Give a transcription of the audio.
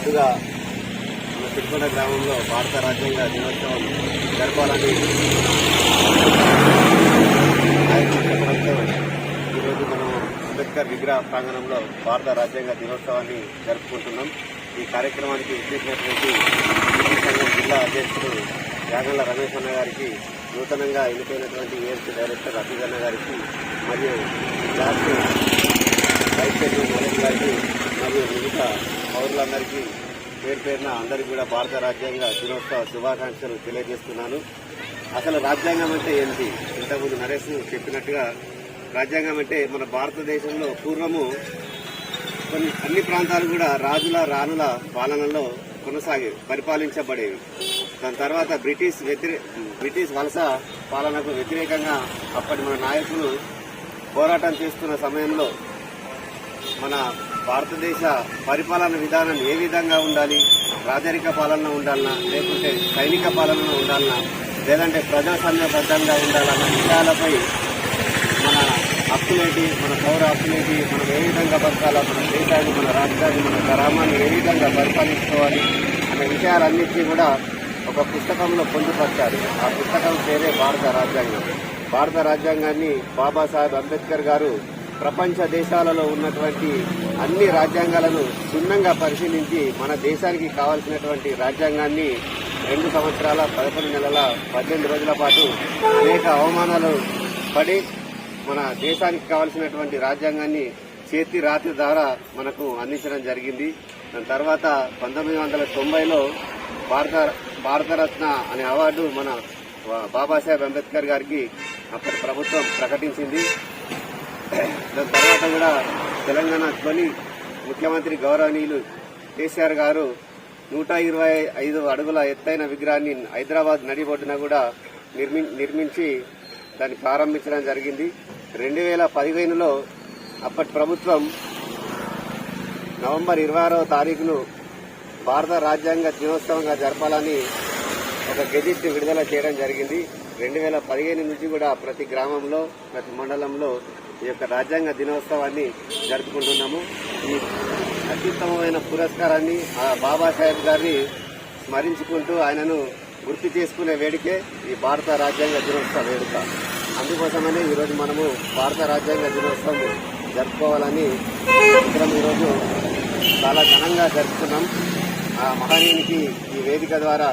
ముందుగా మన తిరుపతి గ్రామంలో భారత రాజ్యాంగ దినోత్సవం జరపాలని ఈరోజు మనం అంబేద్కర్ విగ్రహ ప్రాంగణంలో భారత రాజ్యాంగ దినోత్సవాన్ని జరుపుకుంటున్నాం. ఈ కార్యక్రమానికి విచ్చేసినటువంటి జిల్లా అధ్యక్షుడు యాగంల రమేష్ అన్న గారికి నూతనంగా ఎన్నికైనటువంటి ఏఎస్సీ డైరెక్టర్ అభిజన్న గారికి మరియు క్లాస్ వైస్ చైర్మన్ నరేష్ గారికి మరియు వివిధ పౌరులందరికీ పేరు పేరున అందరికీ కూడా భారత రాజ్యాంగ దినోత్సవ శుభాకాంక్షలు తెలియజేస్తున్నాను. అసలు రాజ్యాంగం అంటే ఏంటి ఇంతకుముందు నరేష్ చెప్పినట్టుగా రాజ్యాంగం అంటే మన భారతదేశంలో పూర్వము కొన్ని అన్ని ప్రాంతాలు కూడా రాజుల రాణుల పాలనలో కొనసాగి పరిపాలించబడేవి. దాని తర్వాత బ్రిటిష్ వ్యతిరే బ్రిటిష్ వలస పాలనకు వ్యతిరేకంగా అప్పటి మన నాయకులు పోరాటం చేస్తున్న సమయంలో మన భారతదేశ పరిపాలన విధానం ఏ విధంగా ఉండాలి? రాజరిక పాలన ఉండాలన్నా లేకుంటే సైనిక పాలన ఉండాలన్నా లేదంటే ప్రజాస్వామ్యబద్ధంగా ఉండాలన్న విషయాలపై మన హక్కులేటి మన పౌర హక్కులేటి మనం ఏ విధంగా బతకాలా మన దేశాన్ని మన రాష్ట్రాన్ని మన గ్రామాన్ని ఏ విధంగా పరిపాలించుకోవాలి అనే విషయాలన్నింటినీ కూడా ఒక పుస్తకంలో పొందుపరిచారు. ఆ పుస్తకం పేరే భారత రాజ్యాంగం. భారత రాజ్యాంగాన్ని బాబాసాహెబ్ అంబేద్కర్ గారు ప్రపంచ దేశాలలో ఉన్నటువంటి అన్ని రాజ్యాంగాలను క్షుణ్ణంగా పరిశీలించి మన దేశానికి కావాల్సినటువంటి రాజ్యాంగాన్ని రెండు సంవత్సరాల పదకొండు నెలల పద్దెనిమిది రోజుల పాటు అనేక అవమానాలు పడి మన దేశానికి కావాల్సినటువంటి రాజ్యాంగాన్ని చేతి రాతి ద్వారా మనకు అందించడం జరిగింది. దాని తర్వాత పంతొమ్మిది వందల తొంభైలో భారత భారతరత్న అనే అవార్డు మన బాబాసాహెబ్ అంబేద్కర్ గారికి అప్పటి ప్రభుత్వం ప్రకటించింది. దాని తర్వాత కూడా తెలంగాణ తొలి ముఖ్యమంత్రి గౌరవనీయులు కేసీఆర్ గారు నూట ఇరవై ఐదు అడుగుల ఎత్తైన విగ్రహాన్ని హైదరాబాద్ నడిబొడ్డున కూడా నిర్మి నిర్మించి దాన్ని ప్రారంభించడం జరిగింది. రెండు వేల పదిహేనులో అప్పటి ప్రభుత్వం నవంబర్ ఇరవై ఆరవ తారీఖును భారత రాజ్యాంగ దినోత్సవంగా జరపాలని ఒక గెజిట్ విడుదల చేయడం జరిగింది. రెండు వేల పదిహేను నుంచి కూడా ప్రతి గ్రామంలో ప్రతి మండలంలో ఈ యొక్క రాజ్యాంగ దినోత్సవాన్ని జరుపుకుంటున్నాము. ఈ అత్యుత్తమమైన పురస్కారాన్ని ఆ బాబాసాహెబ్ గారిని స్మరించుకుంటూ ఆయనను గుర్తు చేసుకునే వేడికే ఈ భారత రాజ్యాంగ దినోత్సవ వేడుక. అందుకోసమనే ఈరోజు మనము భారత రాజ్యాంగ దినోత్సవం జరుపుకోవాలని మనం ఈరోజు చాలా ఘనంగా జరుపుకున్నాం. ఆ మహనీయునికి ఈ వేదిక ద్వారా